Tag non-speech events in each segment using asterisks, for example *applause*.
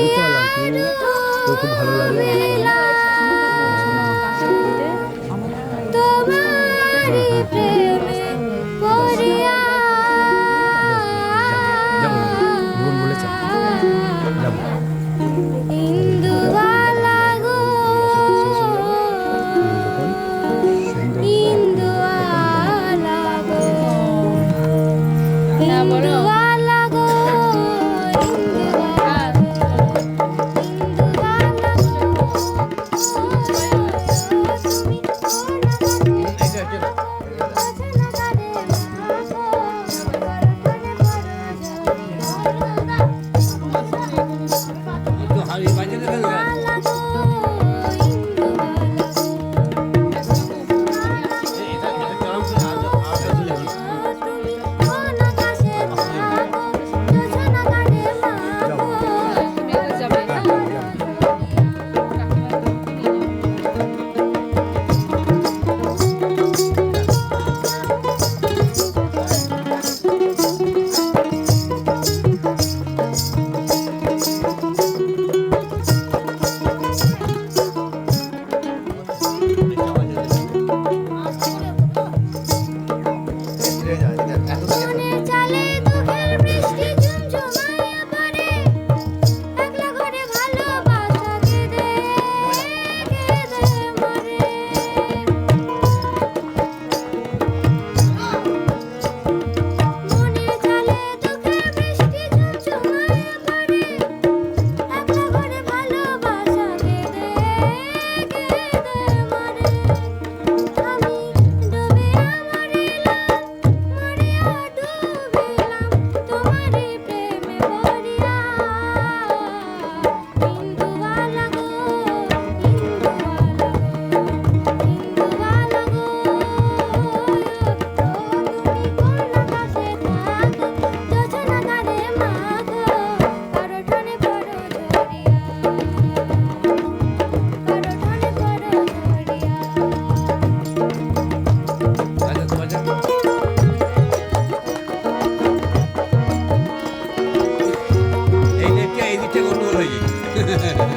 বুঝতে পারলাম তুমি তো খুব ভালো লাগে তোমার হ্যাঁ, হ্যাঁ। প্রেমে পড়িয়া 啦啦。对 *laughs* 对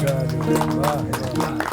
Shari,